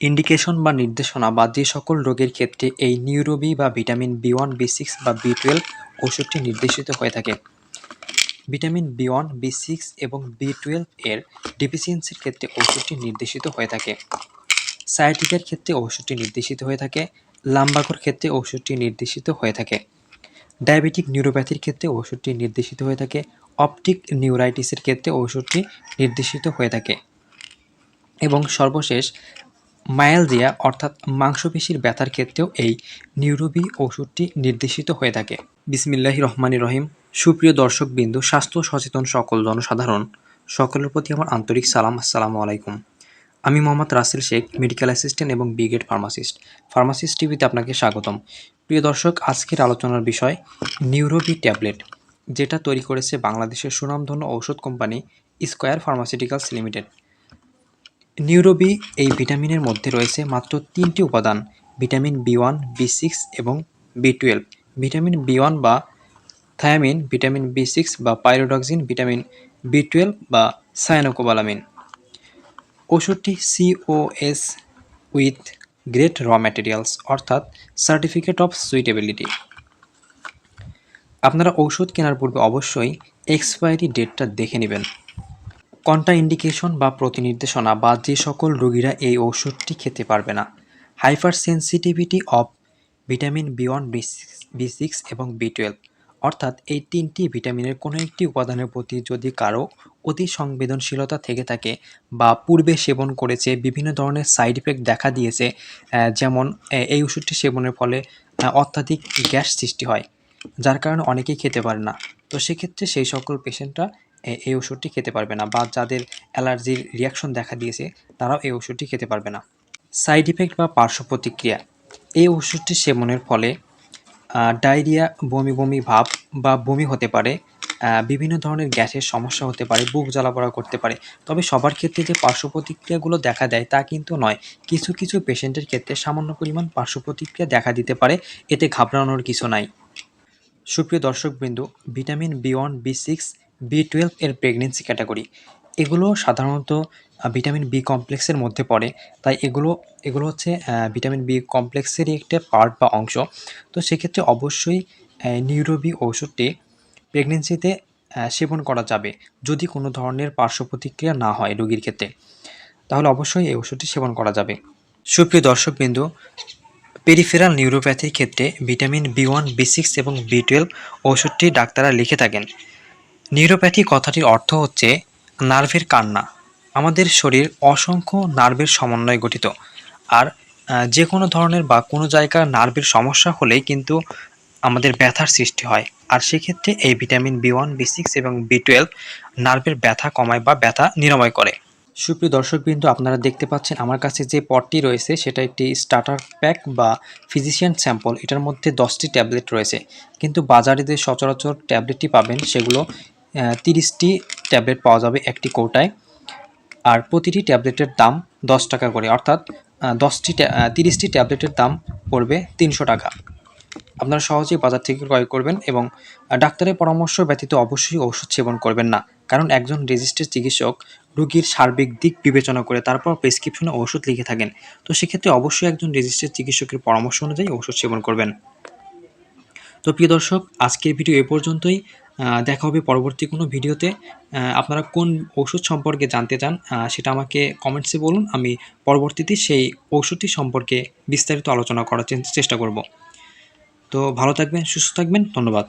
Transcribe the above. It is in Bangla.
ইন্ডিকেশন বা নির্দেশনা বা যে সকল রোগের ক্ষেত্রে এই নিউরোবি বা vitamin B one, B six বা বি টুয়েলভ ওষুধটি নির্দেশিত হয়ে থাকে। Vitamin B one, B six এবং বি টুয়েলভ এর ডিফিসিয়েন্সির ক্ষেত্রে ওষুধটি নির্দেশিত হয়ে থাকে। সায়াটিকের ক্ষেত্রে ওষুধটি নির্দেশিত হয়ে থাকে। লাম্বাকর ক্ষেত্রে ওষুধটি নির্দেশিত হয়ে থাকে। ডায়াবেটিক নিউরোপ্যাথির ক্ষেত্রে ওষুধটি নির্দেশিত হয়ে থাকে। অপটিক নিউরাইটিসের ক্ষেত্রে ওষুধটি নির্দেশিত হয়ে থাকে। এবং সর্বশেষ মায়ালজিয়া, অর্থাৎ মাংসপেশির ব্যথার ক্ষেত্রেও এই নিউরোবি ওষুধটি নির্দেশিত হয়ে থাকে। বিসমিল্লাহ রহমানি রহিম। সুপ্রিয় দর্শকবৃন্দ, স্বাস্থ্য সচেতন সকল জনসাধারণ, সকলের প্রতি আমার আন্তরিক সালাম, আসসালামু আলাইকুম। আমি মোহাম্মদ রাসেল শেখ মেডিকেল অ্যাসিস্ট্যান্ট এবং বিগেড ফার্মাসিস্ট ফার্মাসিস্ট টিভিতে আপনাকে স্বাগতম। প্রিয় দর্শক, আজকের আলোচনার বিষয়, নিউরোবি ট্যাবলেট, যেটা তৈরি করেছে বাংলাদেশের সুনামধন্য ঔষধ company Square pharmaceuticals limited. Neuro B এই ভিটামিনের মধ্যে রয়েছে মাত্র তিনটি উপাদান, vitamin B one, B six এবং B twelve. Vitamin B one বা থায়ামিন, ভিটামিন বি সিক্স বা পাইরোডক্সিন, ভিটামিন বি টুয়েলভ বা সায়ানোকোবালামিন ওষুধটি COS with great raw materials, অর্থাৎ সার্টিফিকেট অফ সুইটেবিলিটি। আপনারা ঔষধ কেনার পূর্বে অবশ্যই এক্সপায়ারি ডেটটা দেখে নেবেন। কন্ট্রা ইন্ডিকেশন বা প্রতিনির্দেশনা বা যে সকল রোগীরা এই ওষুধটি খেতে পারবে না। Hypersensitivity of vitamin B one B six এবং বি টুয়েলভ। অর্থাৎ এই তিনটি ভিটামিনের কোনো একটি উপাদানের প্রতি যদি কারও অতি সংবেদনশীলতা থেকে থাকে বা পূর্বে সেবন করেছে, বিভিন্ন ধরনের সাইড ইফেক্ট দেখা দিয়েছে যেমন এই ওষুধটি সেবনের ফলে অত্যাধিক গ্যাস সৃষ্টি হয়, যার কারণে অনেকেই খেতে পারে না। তো সেক্ষেত্রে সেই সকল পেশেন্টরা এই ওষুধটি খেতে পারবে না বা যাদের অ্যালার্জির রিয়াকশন দেখা দিয়েছে, তারাও এই ওষুধটি খেতে পারবে না। সাইড ইফেক্ট বা পার্শ্ব প্রতিক্রিয়া। এই ওষুধটি সেবনের ফলে ডায়রিয়া, বমি বমি ভাব বা বমি হতে পারে বিভিন্ন ধরনের গ্যাসের সমস্যা হতে পারে, বুক জ্বালাপড়া করতে পারে। তবে সবার ক্ষেত্রে যে পার্শ্ব প্রতিক্রিয়াগুলো দেখা দেয় তা কিন্তু নয়। কিছু কিছু পেশেন্টের ক্ষেত্রে সামান্য পরিমাণ পার্শ্ব প্রতিক্রিয়া দেখা দিতে পারে, এতে ঘাবড়ানোর কিছু নাই। সুপ্রিয় দর্শকবৃন্দ, vitamin B one B six B twelve এর প্রেগনেন্সি ক্যাটাগরি এগুলো সাধারণত ভিটামিন বি কমপ্লেক্সের মধ্যে পড়ে। তাই এগুলো এগুলো হচ্ছে ভিটামিন বি কমপ্লেক্সেরই একটা পার্ট বা অংশ। তো সেক্ষেত্রে অবশ্যই নিউরোবি ঔষধটি প্রেগনেন্সিতে সেবন করা যাবে, যদি কোনো ধরনের পার্শ্ব প্রতিক্রিয়া না হয় রোগীর ক্ষেত্রে। তাহলে অবশ্যই এই ওষুধটি সেবন করা যাবে। সুপ্রিয় দর্শকবৃন্দ পেরিফেরাল নিউরোপ্যাথির ক্ষেত্রে vitamin B one B six এবং বি টুয়েলভ ওষুধটি ডাক্তাররা লিখে থাকেন। নিউরোপ্যাথি কথাটির অর্থ হচ্ছে নার্ভের কান্না। আমাদের শরীর অসংখ্য নার্ভের সমন্বয়ে গঠিত। আর যে কোনো ধরনের বা কোনো জায়গার নার্ভের সমস্যা হলেই কিন্তু আমাদের ব্যথার সৃষ্টি হয়। আর সেক্ষেত্রে এই vitamin B one, B six এবং বি টুয়েলভ নার্ভের ব্যথা কমায় বা ব্যথা নিরাময় করে। সুপ্রিয় দর্শকবৃন্দ, আপনারা দেখতে পাচ্ছেন আমার কাছে যে পটটি রয়েছে, সেটা একটি স্টার্টার প্যাক বা ফিজিশিয়ান স্যাম্পল। এটার মধ্যে দশটি ট্যাবলেট রয়েছে। কিন্তু বাজারে যে সচরাচর ট্যাবলেটটি পাবেন, সেগুলো তিরিশটি ট্যাবলেট পাওয়া যাবে একটি কৌটায়। আর প্রতিটি ট্যাবলেটের দাম দশ টাকা করে, অর্থাৎ দশটি তিরিশটি ট্যাবলেটের দাম পড়বে তিনশো টাকা। আপনারা সহজেই বাজার থেকে ক্রয় করবেন এবং ডাক্তারের পরামর্শ ব্যতীত অবশ্যই ওষুধ সেবন করবেন না। কারণ একজন রেজিস্টার্ড চিকিৎসক রোগীর সার্বিক দিক বিবেচনা করে তারপর প্রেসক্রিপশনে ওষুধ লিখে থাকেন। তো সেক্ষেত্রে অবশ্যই একজন রেজিস্টার্ড চিকিৎসকের পরামর্শ অনুযায়ী ওষুধ সেবন করবেন। তো প্রিয় দর্শক, আজকের ভিডিও এ পর্যন্তই। দেখা হবে পরবর্তী কোনো ভিডিওতে। আপনারা কোন ওষুধ সম্পর্কে জানতে চান সেটা আমাকে কমেন্টসে বলুন। আমি পরবর্তীতে সেই ওষুধটি সম্পর্কে বিস্তারিত আলোচনা করার চেষ্টা করব। তো ভালো থাকবেন, সুস্থ থাকবেন। ধন্যবাদ।